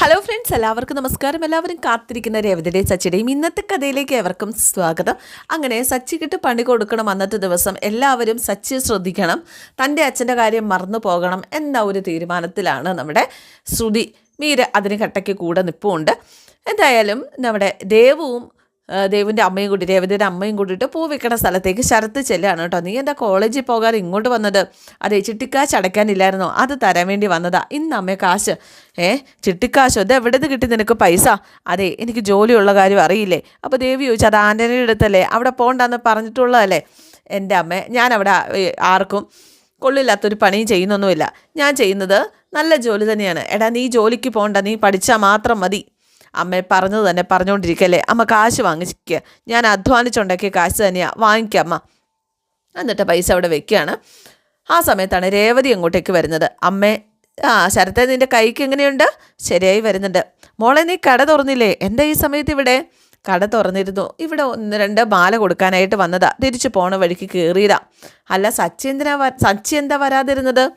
Hello friends എല്ലാവർക്കും നമസ്കാരം. എല്ലാവരും കാത്തിരിക്കുന്ന രേവതിയുടെ സച്ചിയുടെയും ഇന്നത്തെ കഥയിലേക്ക് എവർക്കും സ്വാഗതം. അങ്ങനെ സച്ചിക്കിട്ട് പണി കൊടുക്കണം അന്നത്തെ ദിവസം എല്ലാവരും സച്ചി ശ്രദ്ധിക്കണം. തന്റെ അച്ഛന്റെ കാര്യം മറന്നു പോകണം എന്ന ഒരു തീരുമാനത്തിലാണ് നമ്മുടെ ശ്രുതി. മീര അതിന് കട്ടയ്ക്ക് കൂടെ നിൽപ്പുണ്ട് എന്തായാലും നമ്മുടെ ദേവുവും ദേവിന്റെ അമ്മയും കൂടി രേവതിയുടെ അമ്മയും കൂടിയിട്ട് പൂ വിൽക്കണ സ്ഥലത്തേക്ക് ശരത്ത് ചെല്ലുകയാണ് കേട്ടോ. നീ എന്റെ കോളേജിൽ പോകാതെ ഇങ്ങോട്ട് വന്നത്? അതെ ചിട്ടിക്കാശ് അടയ്ക്കാനില്ലായിരുന്നോ. അത് തരാൻ വേണ്ടി വന്നതാ. ഇന്ന് അമ്മേ കാശ്. ഏ ചിട്ടിക്കാശോ? അത് എവിടെ നിന്ന് കിട്ടി നിനക്ക് പൈസ? അതെ എനിക്ക് ജോലിയുള്ള കാര്യം അറിയില്ലേ? അപ്പോൾ ദേവി ചോദിച്ചു അത് ആന്റണിയുടെ അടുത്തല്ലേ? അവിടെ പോകണ്ടെന്ന് പറഞ്ഞിട്ടുള്ളതല്ലേ? എന്റെ അമ്മ ഞാൻ അവിടെ ആർക്കും കൊള്ളില്ലാത്തൊരു പണിയും ചെയ്യുന്നൊന്നുമില്ല. ഞാൻ ചെയ്യുന്നത് നല്ല ജോലി തന്നെയാണ്. എടാ നീ ജോലിക്ക് പോകണ്ട നീ പഠിച്ചാൽ മാത്രം മതി. അമ്മ പറഞ്ഞത് തന്നെ പറഞ്ഞുകൊണ്ടിരിക്കല്ലേ അമ്മ കാശ് വാങ്ങിക്കുക ഞാൻ അധ്വാനിച്ചുണ്ടാക്കിയ കാശ് തന്നെയാണ് വാങ്ങിക്കാം അമ്മ. എന്നിട്ട് പൈസ അവിടെ വെക്കുകയാണ്. ആ സമയത്താണ് രേവതി അങ്ങോട്ടേക്ക് വരുന്നത്. അമ്മേ ആ ശരത്തെ നിന്റെ കൈക്ക് എങ്ങനെയുണ്ട്? ശരിയായി വരുന്നുണ്ട്. മോളെ നീ കട തുറന്നില്ലേ? എന്താ ഈ സമയത്ത് ഇവിടെ? കട തുറന്നിരുന്നു. ഇവിടെ ഒന്ന് രണ്ട് മാല കൊടുക്കാനായിട്ട് വന്നതാ. തിരിച്ചു പോണ വഴിക്ക് കയറിയതാ. അല്ല സച്ചി എന്തിനാ സച്ചി എന്താ വരാതിരുന്നത്?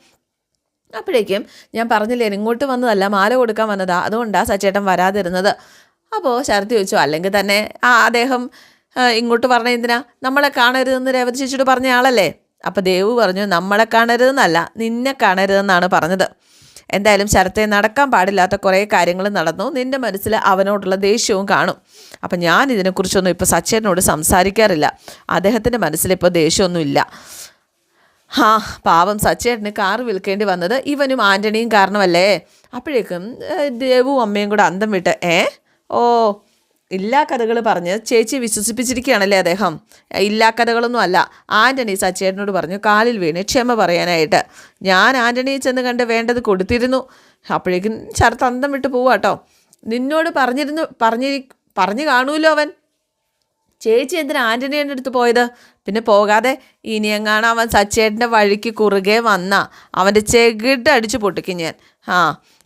അപ്പോഴേക്കും ഞാൻ പറഞ്ഞില്ലേ ഇങ്ങോട്ട് വന്നതല്ല മാല കൊടുക്കാൻ വന്നതാ അതുകൊണ്ടാണ് സച്ചേട്ടൻ വരാതിരുന്നത്. അപ്പോൾ ശരത് ചോദിച്ചു അല്ലെങ്കിൽ തന്നെ ആ അദ്ദേഹം ഇങ്ങോട്ട് പറഞ്ഞ എന്തിനാ? നമ്മളെ കാണരുതെന്ന് രേവതി ചേച്ചിയോട് പറഞ്ഞ ആളല്ലേ? അപ്പോൾ ദേവു പറഞ്ഞു നമ്മളെ കാണരുതെന്നല്ല നിന്നെ കാണരുതെന്നാണ് പറഞ്ഞത്. എന്തായാലും ശരത്തെ നടക്കാൻ പാടില്ലാത്ത കുറേ കാര്യങ്ങൾ നടന്നു. നിന്റെ മനസ്സിൽ അവനോടുള്ള ദേഷ്യവും കാണും. അപ്പം ഞാൻ ഇതിനെക്കുറിച്ചൊന്നും ഇപ്പോൾ സച്ചേനോട് സംസാരിക്കാറില്ല. അദ്ദേഹത്തിന്റെ മനസ്സിൽ ഇപ്പോൾ ദേഷ്യമൊന്നുമില്ല. ഹാ പാവം സച്ചേട്ടന് കാറ് വിൽക്കേണ്ടി വന്നത് ഇവനും ആന്റണിയും കാരണമല്ലേ? അപ്പോഴേക്കും ദേവും അമ്മയും കൂടെ അന്തം വിട്ട് ഏ? ഓ ഇല്ലാ കഥകൾ പറഞ്ഞ് ചേച്ചി വിശ്വസിപ്പിച്ചിരിക്കുകയാണല്ലേ അദ്ദേഹം? ഇല്ലാ കഥകളൊന്നും അല്ല. ആന്റണി സച്ചേട്ടനോട് പറഞ്ഞു കാലിൽ വീണ് ക്ഷമ പറയാനായിട്ട്. ഞാൻ ആന്റണിയെ ചെന്ന് കണ്ട് വേണ്ടത് കൊടുത്തിരുന്നു. അപ്പോഴേക്കും ശരത്ത് അന്തം വിട്ട് പോവാട്ടോ നിന്നോട് പറഞ്ഞിരുന്നു പറഞ്ഞിരി പറഞ്ഞു കാണുമല്ലോ അവൻ. ചേച്ചി എന്തിനാ ആന്റണിയുടെ അടുത്ത് പോയത്? പിന്നെ പോകാതെ ഇനിയെങ്ങാണ് അവൻ സച്ചേട്ടന്റെ വഴിക്ക് കുറുകെ വന്ന അവന്റെ ചെകിട്ട് അടിച്ചു പൊട്ടിക്കും ഞാൻ. ആ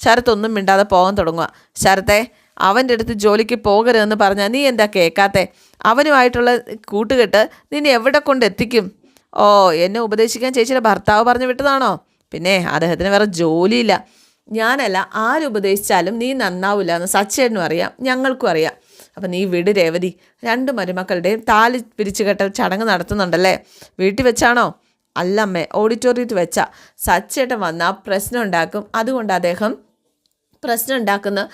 ശരത്തൊന്നും മിണ്ടാതെ പോകാൻ തുടങ്ങുക ശരത്തെ അവന്റെ അടുത്ത് ജോലിക്ക് പോകരുതെന്ന് പറഞ്ഞാൽ നീ എന്താ കേൾക്കാത്തെ അവനുമായിട്ടുള്ള കൂട്ടുകെട്ട് നിന്നെ എവിടെ കൊണ്ട് എത്തിക്കും? ഓ എന്നെ ഉപദേശിക്കാൻ ചേച്ചിയുടെ ഭർത്താവ് പറഞ്ഞു വിട്ടതാണോ? പിന്നെ അദ്ദേഹത്തിന് വേറെ ജോലിയില്ല. ഞാനല്ല ആരുപദേശിച്ചാലും നീ നന്നാവില്ല എന്ന് സച്ചേട്ടനും അറിയാം ഞങ്ങൾക്കും അറിയാം. അപ്പം നീ വിട് രേവതി. രണ്ട് മരുമക്കളുടെയും താലി പിരിച്ചു കെട്ട ചടങ്ങ് നടത്തുന്നുണ്ടല്ലേ? വീട്ടിൽ വെച്ചാണോ? അല്ലമ്മേ ഓഡിറ്റോറിയത്തിൽ വെച്ച. സച്ചേട്ടൻ വന്നാൽ പ്രശ്നം ഉണ്ടാക്കും. അതുകൊണ്ട് അദ്ദേഹം പ്രശ്നം ഉണ്ടാക്കുന്ന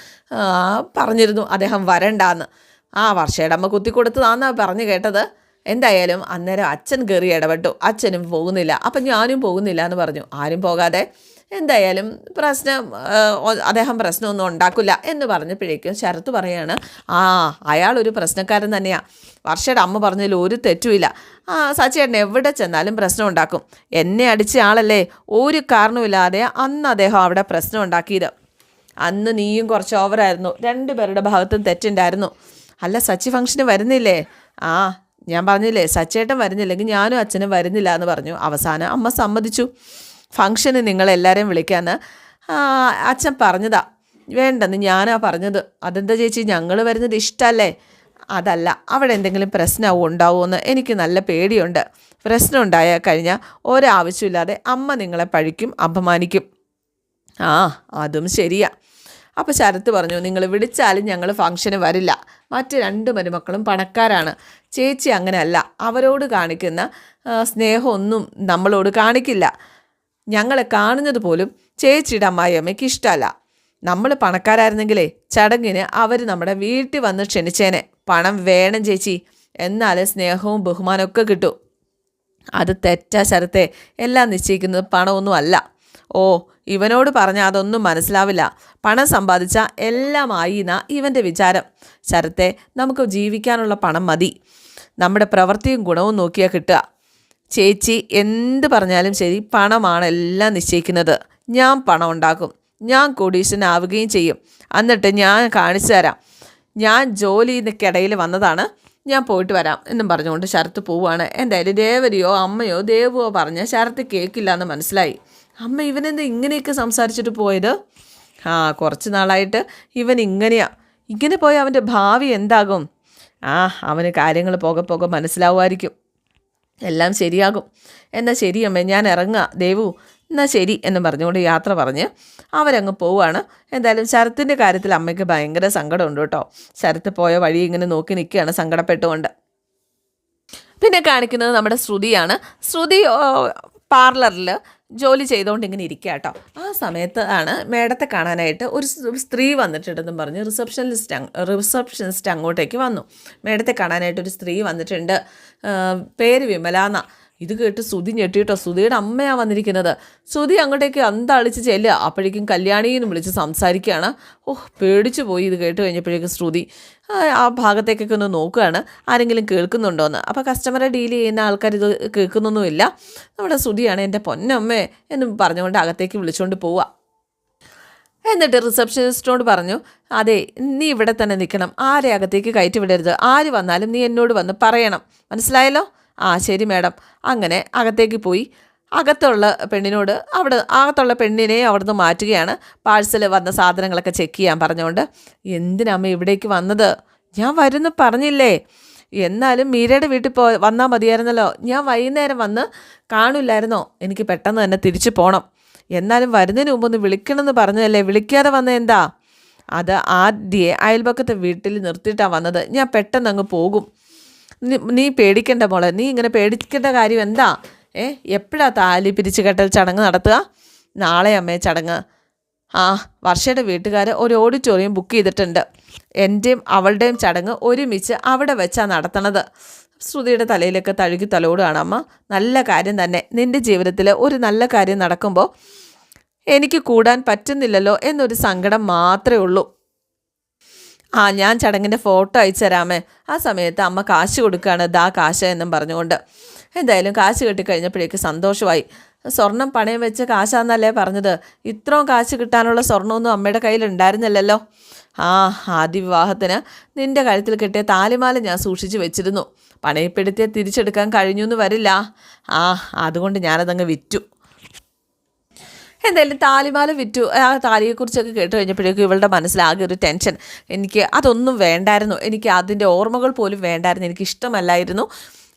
പറഞ്ഞിരുന്നു. അദ്ദേഹം വരണ്ടാന്ന്. ആ വർഷയുടെ അമ്മ കുത്തി കൊടുത്തതാന്നാ പറഞ്ഞു കേട്ടത്. എന്തായാലും അന്നേരം അച്ഛൻ കയറി ഇടപെട്ടു. അച്ഛനും പോകുന്നില്ല. അപ്പം ഞാനും പോകുന്നില്ല എന്ന് പറഞ്ഞു. ആരും പോകാതെ എന്തായാലും പ്രശ്നം അദ്ദേഹം പ്രശ്നമൊന്നും ഉണ്ടാക്കില്ല എന്ന് പറഞ്ഞപ്പോഴേക്കും ശരത്ത് പറയാണ് ആ അയാളൊരു പ്രശ്നക്കാരൻ തന്നെയാണ് വർഷയുടെ അമ്മ പറഞ്ഞതിൽ ഒരു തെറ്റുമില്ല. ആ സച്ചേട്ടൻ എവിടെ ചെന്നാലും പ്രശ്നം ഉണ്ടാക്കും. എന്നെ അടിച്ച ആളല്ലേ? ഒരു കാരണവുമില്ലാതെ അന്ന് അദ്ദേഹം അവിടെ പ്രശ്നം ഉണ്ടാക്കിയത്. അന്ന് നീയും കുറച്ച് ഓവറായിരുന്നു രണ്ടുപേരുടെ ഭാഗത്തും തെറ്റുണ്ടായിരുന്നു. അല്ല സച്ചി ഫംഗ്ഷന് വരുന്നില്ലേ? ആ ഞാൻ പറഞ്ഞില്ലേ സച്ചേട്ടൻ വരുന്നില്ലെങ്കിൽ ഞാനും അച്ഛനും വരുന്നില്ല എന്ന് പറഞ്ഞു. അവസാനം അമ്മ സമ്മതിച്ചു. ഫംഗ്ഷന് നിങ്ങളെല്ലാവരെയും വിളിക്കാമെന്ന് അച്ഛൻ പറഞ്ഞതാ. വേണ്ടെന്ന് ഞാനാ പറഞ്ഞത്. അതെന്താ ചേച്ചി ഞങ്ങൾ വരുന്നത് ഇഷ്ടമല്ലേ അതല്ല അവിടെ എന്തെങ്കിലും പ്രശ്നവും ഉണ്ടാവുമെന്ന് എനിക്ക് നല്ല പേടിയുണ്ട്. പ്രശ്നം ഉണ്ടായാൽ കഴിഞ്ഞാൽ ഒരാവശ്യമില്ലാതെ അമ്മ നിങ്ങളെ പഴിക്കും അപമാനിക്കും. ആ അതും ശരിയാ. അപ്പോൾ ശരത്ത് പറഞ്ഞു നിങ്ങൾ വിളിച്ചാലും ഞങ്ങൾ ഫംഗ്ഷന് വരില്ല. മറ്റ് രണ്ട് മരുമക്കളും പണക്കാരാണ്. ചേച്ചി അങ്ങനെയല്ല. അവരോട് കാണിക്കുന്ന സ്നേഹമൊന്നും നമ്മളോട് കാണിക്കില്ല. ഞങ്ങളെ കാണുന്നത് പോലും ചേച്ചിയുടെ അമ്മായിയമ്മയ്ക്ക് ഇഷ്ടമല്ല. നമ്മൾ പണക്കാരായിരുന്നെങ്കിലേ ചടങ്ങിന് അവർ നമ്മുടെ വീട്ടിൽ വന്ന് ക്ഷണിച്ചേനെ. പണം വേണം ചേച്ചി. എന്നാലേ സ്നേഹവും ബഹുമാനവും ഒക്കെ കിട്ടൂ. അത് തെറ്റാ ശരത്തെ. എല്ലാം നിശ്ചയിക്കുന്നത് പണമൊന്നും അല്ല. ഓ ഇവനോട് പറഞ്ഞാൽ അതൊന്നും മനസ്സിലാവില്ല. പണം സമ്പാദിച്ച എല്ലാമായി എന്നാ ഇവന്റെ വിചാരം. ശരത്തെ നമുക്ക് ജീവിക്കാനുള്ള പണം മതി. നമ്മുടെ പ്രവൃത്തിയും ഗുണവും നോക്കിയാൽ കിട്ടുക. ചേച്ചി എന്ത് പറഞ്ഞാലും ശരി പണമാണ് എല്ലാം നിശ്ചയിക്കുന്നത്. ഞാൻ പണം ഉണ്ടാക്കും. ഞാൻ കോടീശ്വരനാവുകയും ചെയ്യും. എന്നിട്ട് ഞാൻ കാണിച്ചു തരാം. ഞാൻ ജോലിക്കിടയിൽ വന്നതാണ്. ഞാൻ പോയിട്ട് വരാം എന്നും പറഞ്ഞുകൊണ്ട് ശരത്ത് പോവുകയാണ്. എന്തായാലും ദേവരിയോ അമ്മയോ ദേവുവോ പറഞ്ഞ് ശരത്ത് കേൾക്കില്ല എന്ന് മനസ്സിലായി. അമ്മ ഇവനെന്ത് ഇങ്ങനെയൊക്കെ സംസാരിച്ചിട്ട് പോയത്? ആ കുറച്ച് നാളായിട്ട് ഇവൻ ഇങ്ങനെയാ. ഇങ്ങനെ പോയി അവന്റെ ഭാവി എന്താകും? ആ അവന് കാര്യങ്ങൾ പോകെ പോകെ മനസ്സിലാവുമായിരിക്കും. എല്ലാം ശരിയാകും. എന്നാൽ ശരി അമ്മേ ഞാൻ ഇറങ്ങുക ദേവു എന്നാൽ ശരി എന്ന് പറഞ്ഞുകൊണ്ട് യാത്ര പറഞ്ഞ് അവരങ്ങ് പോവുകയാണ് എന്തായാലും ശരത്തിന്റെ കാര്യത്തിൽ അമ്മയ്ക്ക് ഭയങ്കര സങ്കടമുണ്ട് കേട്ടോ. ശരത്ത് പോയ വഴി ഇങ്ങനെ നോക്കി നിൽക്കുകയാണ് സങ്കടപ്പെട്ടുകൊണ്ട്. പിന്നെ കാണിക്കുന്നത് നമ്മുടെ ശ്രുതിയാണ്. ശ്രുതി പാർലറിൽ ജോലി ചെയ്തുകൊണ്ട് ഇങ്ങനെ ഇരിക്കുക കേട്ടോ ആ സമയത്ത് ആണ് മേഡത്തെ കാണാനായിട്ട് ഒരു സ്ത്രീ വന്നിട്ടുണ്ടെന്നും പറഞ്ഞ് റിസപ്ഷനിസ്റ്റ് റിസപ്ഷനിസ്റ്റ് അങ്ങോട്ടേക്ക് വന്നു. മേഡത്തെ കാണാനായിട്ട് ഒരു സ്ത്രീ വന്നിട്ടുണ്ട്. പേര് വിമല എന്ന ഇത് കേട്ട് സുതി ഞെട്ടിട്ടോ. സുതിയുടെ അമ്മയാണ് വന്നിരിക്കുന്നത്. സുതി അങ്ങോട്ടേക്ക് അന്തളിച്ച് ചെല്ലുക. അപ്പോഴേക്കും കല്യാണിന്ന് വിളിച്ച് സംസാരിക്കുകയാണ്. ഓഹ് പേടിച്ചു പോയി ഇത് കേട്ട് കഴിഞ്ഞപ്പോഴേക്കും ശ്രുതി. ആ, ഭാഗത്തേക്കൊക്കെ ഒന്ന് നോക്കുകയാണ്. ആരെങ്കിലും കേൾക്കുന്നുണ്ടോയെന്ന് അപ്പോൾ കസ്റ്റമറെ ഡീൽ ചെയ്യുന്ന ആൾക്കാർ ഇത് കേൾക്കുന്നൊന്നുമില്ല. നമ്മുടെ ശ്രുതിയാണ് എന്റെ പൊന്നമ്മേ എന്ന് പറഞ്ഞുകൊണ്ട് അകത്തേക്ക് വിളിച്ചുകൊണ്ട് പോവുക. എന്നിട്ട് റിസപ്ഷനിസ്റ്റിനോട് പറഞ്ഞു അതെ നീ ഇവിടെ തന്നെ നിൽക്കണം. ആരെ അകത്തേക്ക് കയറ്റി വിടരുത്. ആര് വന്നാലും നീ എന്നോട് വന്ന് പറയണം. മനസ്സിലായല്ലോ? ആ ശരി മാഡം. അങ്ങനെ അകത്തേക്ക് പോയി. അകത്തുള്ള പെണ്ണിനോട് അവിടെ അകത്തുള്ള പെണ്ണിനെ അവിടുന്ന് മാറ്റുകയാണ്. പാഴ്സൽ വന്ന സാധനങ്ങളൊക്കെ ചെക്ക് ചെയ്യാൻ പറഞ്ഞുകൊണ്ട് എന്തിനമ്മ ഇവിടേക്ക് വന്നത്? ഞാൻ വരുന്നു പറഞ്ഞില്ലേ? എന്നാലും മീരയുടെ വീട്ടിൽ പോ വന്നാൽ മതിയായിരുന്നല്ലോ. ഞാൻ വൈകുന്നേരം വന്ന് കാണില്ലായിരുന്നോ? എനിക്ക് പെട്ടെന്ന് തന്നെ തിരിച്ചു പോകണം എന്നാലും വരുന്നതിന് മുമ്പ് ഒന്ന് വിളിക്കണമെന്ന് പറഞ്ഞതല്ലേ? വിളിക്കാതെ വന്ന എന്താ? അത് ആദ്യേ അയൽപക്കത്തെ വീട്ടിൽ നിർത്തിയിട്ടാണ് വന്നത്. ഞാൻ പെട്ടെന്ന് അങ്ങ് പോകും. നീ- പേടിക്കേണ്ട പേടിക്കണ്ട മോളെ. നീ ഇങ്ങനെ പേടിക്കേണ്ട കാര്യം എന്താ? ഏ എപ്പോഴാണ് താലി പിരിച്ചു കെട്ടൽ ചടങ്ങ് നടത്തുക? നാളെ അമ്മേ ചടങ്ങ്. ആ വർഷയുടെ വീട്ടുകാർ ഒരു ഓഡിറ്റോറിയം ബുക്ക് ചെയ്തിട്ടുണ്ട്. എന്റെയും അവളുടെയും ചടങ്ങ് ഒരുമിച്ച് അവിടെ വെച്ചാണ് നടത്തണത്. ശ്രുതിയുടെ തലയിലൊക്കെ തഴുകി തലോടുകയാണ് അമ്മ. നല്ല കാര്യം തന്നെ. നിന്റെ ജീവിതത്തിൽ ഒരു നല്ല കാര്യം നടക്കുമ്പോൾ എനിക്ക് കൂടാൻ പറ്റുന്നില്ലല്ലോ എന്നൊരു സങ്കടം മാത്രമേ ഉള്ളൂ. ആ ഞാൻ ചടങ്ങിന്റെ ഫോട്ടോ അയച്ചു തരാമേ ആ സമയത്ത് അമ്മ കാശ് കൊടുക്കുകയാണ് ദാ കാശ് എന്നും പറഞ്ഞുകൊണ്ട്. എന്തായാലും കാശ് കിട്ടിക്കഴിഞ്ഞപ്പോഴേക്ക് സന്തോഷമായി. സ്വർണം പണയം വെച്ച് കാശാന്നല്ലേ പറഞ്ഞത്? ഇത്രയും കാശ് കിട്ടാനുള്ള സ്വർണമൊന്നും അമ്മയുടെ കയ്യിൽ ഉണ്ടായിരുന്നില്ലല്ലോ. ആ ആദ്യ വിവാഹത്തിന് നിന്റെ കഴുത്തിൽ കിട്ടിയ താലിമാല ഞാൻ സൂക്ഷിച്ചു വെച്ചിരുന്നു. പണയപ്പെടുത്തിയ തിരിച്ചെടുക്കാൻ കഴിഞ്ഞു എന്ന് വരില്ല. ആ അതുകൊണ്ട് ഞാനതങ്ങ് വിറ്റു. എന്തായാലും താലിമാല വിറ്റു. ആ താലിയെക്കുറിച്ചൊക്കെ കേട്ട് കഴിഞ്ഞപ്പോഴേക്കും ഇവളുടെ മനസ്സിലാകെ ഒരു ടെൻഷൻ. എനിക്ക് അതൊന്നും വേണ്ടായിരുന്നു. എനിക്ക് അതിന്റെ ഓർമ്മകൾ പോലും വേണ്ടായിരുന്നു. എനിക്ക് ഇഷ്ടമല്ലായിരുന്നു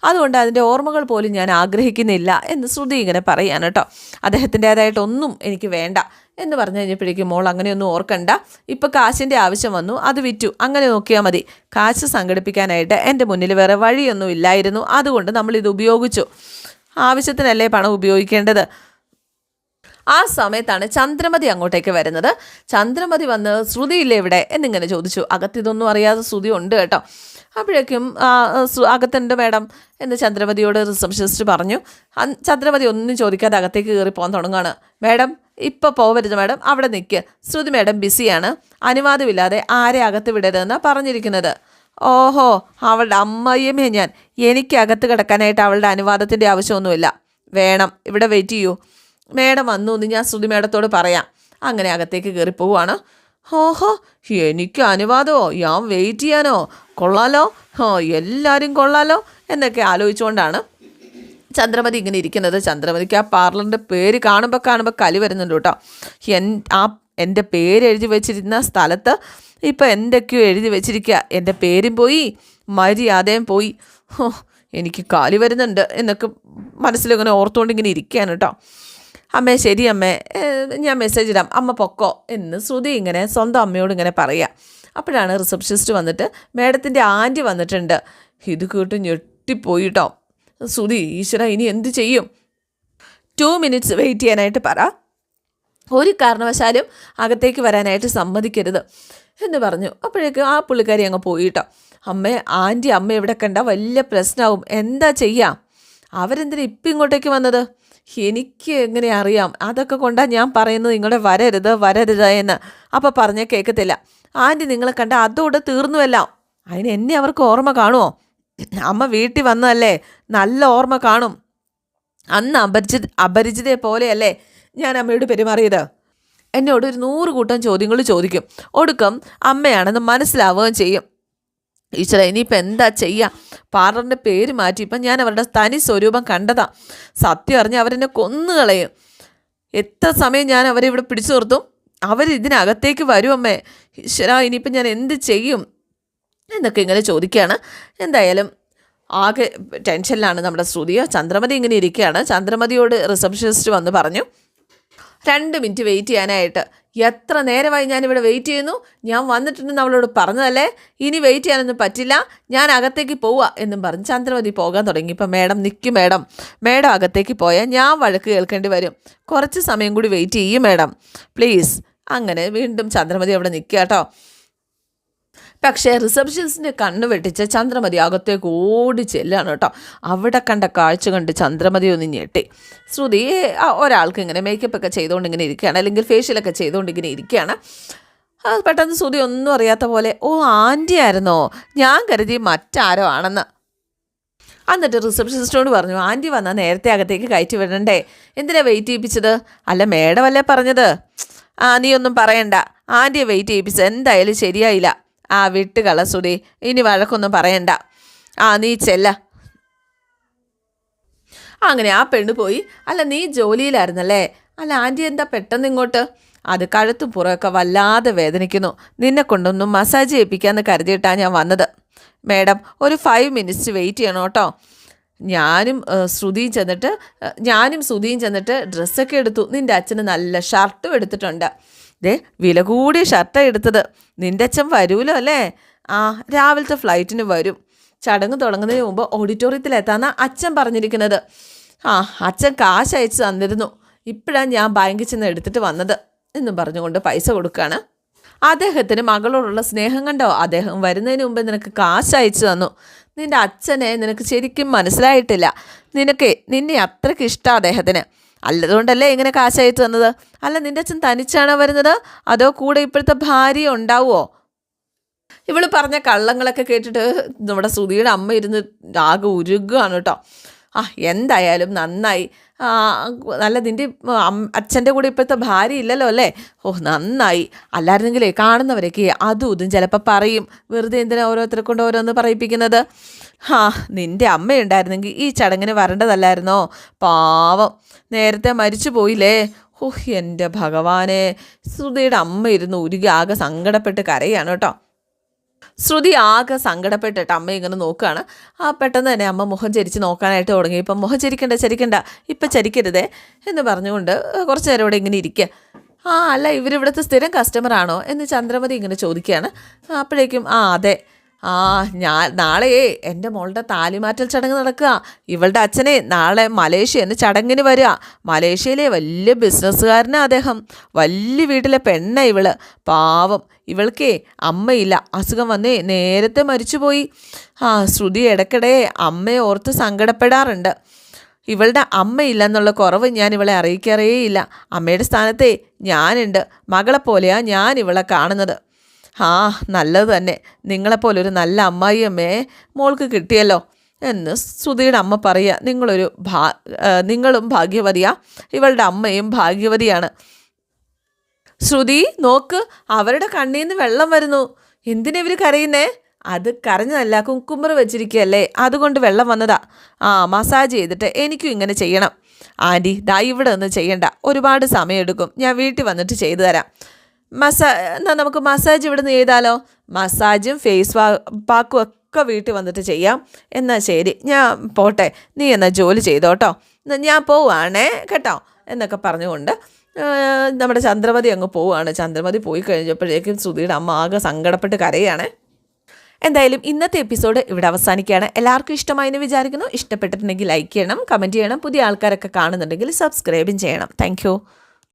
അതുകൊണ്ട് അതിന്റെ ഓർമ്മകൾ പോലും ഞാൻ ആഗ്രഹിക്കുന്നില്ല എന്ന് ശ്രുതി ഇങ്ങനെ പറയാൻ കേട്ടോ. അദ്ദേഹത്തിന്റേതായിട്ടൊന്നും എനിക്ക് വേണ്ട എന്ന് പറഞ്ഞു കഴിഞ്ഞപ്പോഴേക്കും മോൾ അങ്ങനെയൊന്നും ഓർക്കണ്ട. ഇപ്പോൾ കാശിന്റെ ആവശ്യം വന്നു അത് വിറ്റു. അങ്ങനെ നോക്കിയാൽ മതി. കാശ് സംഘടിപ്പിക്കാനായിട്ട് എന്റെ മുന്നിൽ വേറെ വഴിയൊന്നും ഇല്ലായിരുന്നു. അതുകൊണ്ട് നമ്മളിത് ഉപയോഗിച്ചു. ആവശ്യത്തിനല്ലേ പണം ഉപയോഗിക്കേണ്ടത്? ആ സമയത്താണ് ചന്ദ്രമതി അങ്ങോട്ടേക്ക് വരുന്നത്. ചന്ദ്രമതി വന്ന് ശ്രുതിയില്ലേ ഇവിടെ എന്നിങ്ങനെ ചോദിച്ചു. അകത്തിതൊന്നും അറിയാതെ ശ്രുതി ഉണ്ട് കേട്ടോ. അപ്പോഴേക്കും അകത്തുണ്ട് മാഡം എന്ന് ചന്ദ്രമതിയോട് റിസപ്ഷനിസ്റ്റ് പറഞ്ഞു. ചന്ദ്രമതി ഒന്നും ചോദിക്കാതെ അകത്തേക്ക് കയറി പോകാൻ തുടങ്ങുകയാണ്. മാഡം ഇപ്പോൾ പോവരുത് മാഡം അവിടെ നിൽക്ക് ശ്രുതി മാഡം ബിസിയാണ്. അനുവാദമില്ലാതെ ആരെ അകത്ത് വിടരുതെന്നാണ് പറഞ്ഞിരിക്കുന്നത്. ഓഹോ അവളുടെ അമ്മയുമേ ഞാൻ. എനിക്ക് അകത്ത് കിടക്കാനായിട്ട് അവളുടെ അനുവാദത്തിന്റെ ആവശ്യമൊന്നുമില്ല. വേണം ഇവിടെ വെയിറ്റ് ചെയ്യൂ. മേഡം വന്നു എന്ന് ഞാൻ ശ്രുതി മേഡത്തോട് പറയാം. അങ്ങനെ അകത്തേക്ക് കയറി പോവുകയാണ്. ഓഹോ എനിക്ക് അനുവാദമോ ഞാൻ വെയിറ്റ് ചെയ്യാനോ? കൊള്ളാലോ? ഓ എല്ലാവരും കൊള്ളാലോ? എന്നൊക്കെ ആലോചിച്ചുകൊണ്ടാണ് ചന്ദ്രമതി ഇങ്ങനെ ഇരിക്കുന്നത്. ചന്ദ്രമതിക്ക് ആ പാർലറിന്റെ പേര് കാണുമ്പോൾ കാണുമ്പോൾ കലി വരുന്നുണ്ട് കേട്ടോ. എൻ ആ എന്റെ പേര് എഴുതി വെച്ചിരുന്ന സ്ഥലത്ത് ഇപ്പോൾ എന്തൊക്കെയോ എഴുതി വെച്ചിരിക്കുക എന്റെ പേരും പോയി മര്യാദയും പോയി. ഹോ എനിക്ക് കാലി വരുന്നുണ്ട് എന്നൊക്കെ മനസ്സിലിങ്ങനെ ഓർത്തുകൊണ്ട് ഇങ്ങനെ ഇരിക്കുകയാണ് കേട്ടോ. അമ്മേ ശരി അമ്മേ. ഞാൻ മെസ്സേജ് ഇടാം. അമ്മ പൊക്കോ എന്ന് ശ്രുതി ഇങ്ങനെ സ്വന്തം അമ്മയോട് ഇങ്ങനെ പറയുക അപ്പോഴാണ് റിസപ്ഷനിസ്റ്റ് വന്നിട്ട് മേഡത്തിന്റെ ആന്റി വന്നിട്ടുണ്ട്. ഇത് കേട്ട് ഞെട്ടിപ്പോയി കേട്ടോ ശ്രുതി ഈശ്വര ഇനി എന്ത് ചെയ്യും? ടു മിനിറ്റ്സ് വെയിറ്റ് ചെയ്യാനായിട്ട് പറ. ഒരു കാരണവശാലും അകത്തേക്ക് വരാനായിട്ട് സമ്മതിക്കരുത് എന്ന് പറഞ്ഞു. അപ്പോഴേക്കും ആ പുള്ളിക്കാരി അങ്ങ് പോയി കേട്ടോ അമ്മേ ആന്റി അമ്മ ഇവിടെ കണ്ട വലിയ പ്രശ്നമാവും എന്താ ചെയ്യാം? അവരെന്തിനാ ഇപ്പം ഇങ്ങോട്ടേക്ക് വന്നത്? എനിക്ക് എങ്ങനെ അറിയാം? അതൊക്കെ കൊണ്ടാണ് ഞാൻ പറയുന്നത് നിങ്ങളുടെ വരരുത് വരരുത് എന്ന്. അപ്പം പറഞ്ഞ കേൾക്കത്തില്ല ആന്റി നിങ്ങളെ കണ്ട അതോടെ തീർന്നുവല്ലോ അതിന് എന്നെ അവർക്ക് ഓർമ്മ കാണുമോ അമ്മ വീട്ടിൽ വന്നതല്ലേ? നല്ല ഓർമ്മ കാണും. അന്ന് അപരിചിത അപരിചിതയെ പോലെയല്ലേ ഞാൻ അമ്മയോട് പെരുമാറിയത്? എന്നോട് ഒരു നൂറ് കൂട്ടം ചോദ്യങ്ങൾ ചോദിക്കും. ഒടുക്കം അമ്മയാണെന്ന് മനസ്സിലാവുകയും ചെയ്യും. ഈശ്വര ഇനിയിപ്പോൾ എന്താ ചെയ്യുക പാർലറിന്റെ പേര് മാറ്റി. ഇപ്പം ഞാൻ അവരുടെ തനി സ്വരൂപം കണ്ടതാ. സത്യം അറിഞ്ഞ് അവരെന്നെ കൊന്നുകളയും. എത്ര സമയം ഞാൻ അവരെ ഇവിടെ പിടിച്ചു നിർത്തും? അവർ ഇതിനകത്തേക്ക് വരും അമ്മേ. ഈശ്വര ഇനിയിപ്പം ഞാൻ എന്ത് ചെയ്യും? എന്നൊക്കെ ഇങ്ങനെ ചോദിക്കുകയാണ് എന്തായാലും ആകെ ടെൻഷനിലാണ് നമ്മുടെ ശ്രുതിയോ. ചന്ദ്രമതി ഇങ്ങനെ ഇരിക്കുകയാണ്. ചന്ദ്രമതിയോട് റിസപ്ഷനിസ്റ്റ് വന്ന് പറഞ്ഞു രണ്ട് മിനിറ്റ് വെയിറ്റ് ചെയ്യാനായിട്ട്. എത്ര നേരമായി ഞാനിവിടെ വെയിറ്റ് ചെയ്യുന്നു? ഞാൻ വന്നിട്ടുണ്ടെന്ന് അവളോട് പറഞ്ഞതല്ലേ? ഇനി വെയിറ്റ് ചെയ്യാനൊന്നും പറ്റില്ല. ഞാൻ അകത്തേക്ക് പോവുക എന്നും പറഞ്ഞ് ചന്ദ്രമതി പോകാൻ തുടങ്ങി. ഇപ്പം മേഡം നിൽക്കും മേഡം. മേഡം അകത്തേക്ക് പോയാൽ ഞാൻ വഴക്ക് കേൾക്കേണ്ടി വരും. കുറച്ച് സമയം കൂടി വെയിറ്റ് ചെയ്യും മേഡം. പ്ലീസ്. അങ്ങനെ വീണ്ടും ചന്ദ്രമതി അവിടെ നിൽക്കുക കേട്ടോ. പക്ഷേ റിസപ്ഷൻസിന്റെ കണ്ണ് വെട്ടിച്ച് ചന്ദ്രമതി അകത്തേക്ക് ഓടി ചെല്ലാണ് കേട്ടോ. അവിടെ കണ്ട കാഴ്ച കണ്ട് ചന്ദ്രമതി ഒന്ന് ഞെട്ടി. ശ്രുതി ഒരാൾക്ക് ഇങ്ങനെ മേക്കപ്പ് ഒക്കെ ചെയ്തുകൊണ്ട് ഇങ്ങനെ ഇരിക്കുകയാണ് അല്ലെങ്കിൽ ഫേഷ്യലൊക്കെ ചെയ്തുകൊണ്ട് ഇങ്ങനെ ഇരിക്കുകയാണ്. പെട്ടെന്ന് ശ്രുതി ഒന്നും അറിയാത്ത പോലെ ഓ ആന്റി ആയിരുന്നോ? ഞാൻ കരുതി മറ്റാരോ ആണെന്ന്. എന്നിട്ട് റിസപ്ഷനിസ്റ്റോട് പറഞ്ഞു ആന്റി വന്നാൽ നേരത്തെ അകത്തേക്ക് കയറ്റി വിടണ്ടേ? എന്തിനാ വെയിറ്റ് ചെയ്യിപ്പിച്ചത്? അല്ല മേഡമല്ലേ പറഞ്ഞത്? ആ നീ ഒന്നും പറയണ്ട. ആന്റിയെ വെയിറ്റ് ചെയ്യിപ്പിച്ചത് എന്തായാലും ശരിയായില്ല. ആ വിട്ട് കള സുധി. ഇനി വഴക്കൊന്നും പറയണ്ട. ആ നീ ചെല്ല. അങ്ങനെ ആ പെണ്ണ് പോയി. അല്ല നീ ജോലിയിലായിരുന്നല്ലേ? അല്ല ആന്റി എന്താ പെട്ടെന്ന് ഇങ്ങോട്ട്? അത് കഴുത്തും പുറമൊക്കെ വല്ലാതെ വേദനിക്കുന്നു. നിന്നെ കൊണ്ടൊന്നും മസാജ് ചെയ്യിപ്പിക്കാമെന്ന് കരുതിയിട്ടാണ് ഞാൻ വന്നത്. മേഡം ഒരു ഫൈവ് മിനിറ്റ്സ് വെയിറ്റ് ചെയ്യണം കേട്ടോ. ഞാനും ശ്രുതിയും ചെന്നിട്ട് ഞാനും ശ്രുതിയും ചെന്നിട്ട് ഡ്രസ്സൊക്കെ എടുത്തു. നിന്റെ അച്ഛന് നല്ല ഷർട്ടും എടുത്തിട്ടുണ്ട്. ദേ വില കൂടിയ ഷർട്ടാണ് എടുത്തത്. നിന്റെ അച്ഛൻ വരൂലോ അല്ലേ? ആ രാവിലത്തെ ഫ്ലൈറ്റിന് വരും. ചടങ്ങ് തുടങ്ങുന്നതിന് മുമ്പ് ഓഡിറ്റോറിയത്തിൽ ഓഡിറ്റോറിയത്തിലെത്താന്നാ അച്ഛൻ പറഞ്ഞിരിക്കുന്നത്. ആ അച്ഛൻ കാശ് അയച്ചു തന്നിരുന്നു. ഇപ്പോഴാണ് ഞാൻ ബാങ്കിൽ ചെന്ന് എടുത്തിട്ട് വന്നത് എന്നും പറഞ്ഞുകൊണ്ട് പൈസ കൊടുക്കുകയാണ് അദ്ദേഹത്തിന് മകളോടുള്ള സ്നേഹം കണ്ടോ? അദ്ദേഹം വരുന്നതിന് മുമ്പ് നിനക്ക് കാശ് അയച്ചു തന്നു. നിന്റെ അച്ഛനെ നിനക്ക് ശരിക്കും മനസ്സിലായിട്ടില്ല. നിനക്ക് നിന്നെ അത്രയ്ക്ക് ഇഷ്ടം അദ്ദേഹത്തിന്. അല്ലതുകൊണ്ടല്ലേ ഇങ്ങനെ കാശായിട്ട് വന്നത് അല്ല നിന്റെ അച്ഛൻ തനിച്ചാണോ വരുന്നത്? അതോ കൂടെ ഇപ്പോഴത്തെ ഭാര്യ ഉണ്ടാവുമോ ഇവൾ പറഞ്ഞ കള്ളങ്ങളൊക്കെ കേട്ടിട്ട് നമ്മുടെ സുധിയുടെ അമ്മ ഇരുന്ന് ആകെ ഉരുകുകയാണ് കേട്ടോ. ആ എന്തായാലും നന്നായി. അല്ല നിന്റെ അച്ഛന്റെ കൂടെ ഇപ്പോഴത്തെ ഭാര്യ ഇല്ലല്ലോ അല്ലേ? ഓ നന്നായി. അല്ലായിരുന്നെങ്കിലേ കാണുന്നവരൊക്കെ അതും ഇതും ചിലപ്പോൾ പറയും. വെറുതെ എന്തിനാ ഓരോരുത്തരെ കൊണ്ട് ഓരോന്ന് പറയിപ്പിക്കുന്നത്? ആ നിന്റെ അമ്മയുണ്ടായിരുന്നെങ്കിൽ ഈ ചടങ്ങിന് വരേണ്ടതല്ലായിരുന്നോ? പാവം. നേരത്തെ മരിച്ചു പോയില്ലേ? ഓഹ് എന്റെ ഭഗവാനെ. ശ്രുതിയുടെ അമ്മ ഇരുന്ന് ഉരുകി ആകെ സങ്കടപ്പെട്ട് കരയാണ് കേട്ടോ. ശ്രുതി ആകെ സങ്കടപ്പെട്ടിട്ട് അമ്മ ഇങ്ങനെ നോക്കുകയാണ്. ആ പെട്ടെന്ന് തന്നെ അമ്മ മുഖം ചരിച്ച് നോക്കാനായിട്ട് തുടങ്ങി. ഇപ്പം മുഖം ചരിക്കണ്ട ചരിക്കണ്ട. ഇപ്പം ചരിക്കരുതേ എന്ന് പറഞ്ഞുകൊണ്ട് കുറച്ച് നേരം ഇവിടെ ഇങ്ങനെ ഇരിക്കുക. ആ അല്ല ഇവരിവിടുത്തെ സ്ഥിരം കസ്റ്റമർ ആണോ എന്ന് ചന്ദ്രമതി ഇങ്ങനെ ചോദിക്കുകയാണ്. അപ്പോഴേക്കും ആ അതെ. ആ ഞാൻ നാളെയേ എന്റെ മോളുടെ താലിമാറ്റൽ ചടങ്ങ് നടക്കുക. ഇവളുടെ അച്ഛനെ നാളെ മലേഷ്യ എന്ന ചടങ്ങിന് വരിക. മലേഷ്യയിലെ വലിയ ബിസിനസ്സുകാരനാണ് അദ്ദേഹം. വലിയ വീട്ടിലെ പെണ്ണ ഇവൾ. പാവം. ഇവൾക്കേ അമ്മയില്ല. അസുഖം വന്നേ നേരത്തെ മരിച്ചുപോയി. ആ ശ്രുതി ഇടയ്ക്കിടെ അമ്മയെ ഓർത്ത് സങ്കടപ്പെടാറുണ്ട്. ഇവളുടെ അമ്മയില്ലെന്നുള്ള കുറവ് ഞാൻ ഇവളെ അറിയിക്കാറേയില്ല. അമ്മയുടെ സ്ഥാനത്തെ ഞാനുണ്ട്. മകളെപ്പോലെയാണ് ഞാൻ ഇവളെ കാണുന്നത്. ആ നല്ലത് തന്നെ. നിങ്ങളെപ്പോലൊരു നല്ല അമ്മായിയമ്മേ മോൾക്ക് കിട്ടിയല്ലോ. എന്ന് ശ്രുതിയുടെ അമ്മ പറയുക. നിങ്ങളൊരു ഭാ നിങ്ങളും ഭാഗ്യവതിയാ. ഇവളുടെ അമ്മയും ഭാഗ്യവതിയാണ്. ശ്രുതി നോക്ക് അവരുടെ കണ്ണിൽ നിന്ന് വെള്ളം വരുന്നു. എന്തിനാ ഇവർ കരയുന്നേ? അത് കരഞ്ഞതല്ല കുക്കുമ്പർ വെച്ചിരിക്കുകയല്ലേ അതുകൊണ്ട് വെള്ളം വന്നതാ. ആ മസാജ് ചെയ്തിട്ട് എനിക്കും ഇങ്ങനെ ചെയ്യണം. ആന്റി ദാ ഇവിടെ ഒന്ന് ചെയ്യണ്ട. ഒരുപാട് സമയമെടുക്കും. ഞാൻ വീട്ടിൽ വന്നിട്ട് ചെയ്തു തരാം. മസാ എന്നാൽ നമുക്ക് മസാജ് ഇവിടെ നിന്ന് ചെയ്താലോ മസാജും ഫേസ് വാ പാക്കും ഒക്കെ വീട്ടിൽ വന്നിട്ട് ചെയ്യാം. എന്നാൽ ശരി ഞാൻ പോട്ടെ. നീ എന്നാൽ ജോലി ചെയ്തോട്ടോ. ഞാൻ പോവുകയാണേ കേട്ടോ? എന്നൊക്കെ പറഞ്ഞുകൊണ്ട് നമ്മുടെ ചന്ദ്രമതി അങ്ങ് പോവുകയാണ് ചന്ദ്രമതി പോയി കഴിഞ്ഞപ്പോഴേക്കും ശ്രുതിയുടെ അമ്മ ആകെ സങ്കടപ്പെട്ട് കരയാണ്. എന്തായാലും ഇന്നത്തെ എപ്പിസോഡ് ഇവിടെ അവസാനിക്കുകയാണ്. എല്ലാവർക്കും ഇഷ്ടമായെന്ന് വിചാരിക്കുന്നു. ഇഷ്ടപ്പെട്ടിട്ടുണ്ടെങ്കിൽ ലൈക്ക് ചെയ്യണം കമന്റ് ചെയ്യണം. പുതിയ ആൾക്കാരൊക്കെ കാണുന്നുണ്ടെങ്കിൽ സബ്സ്ക്രൈബും ചെയ്യണം. താങ്ക്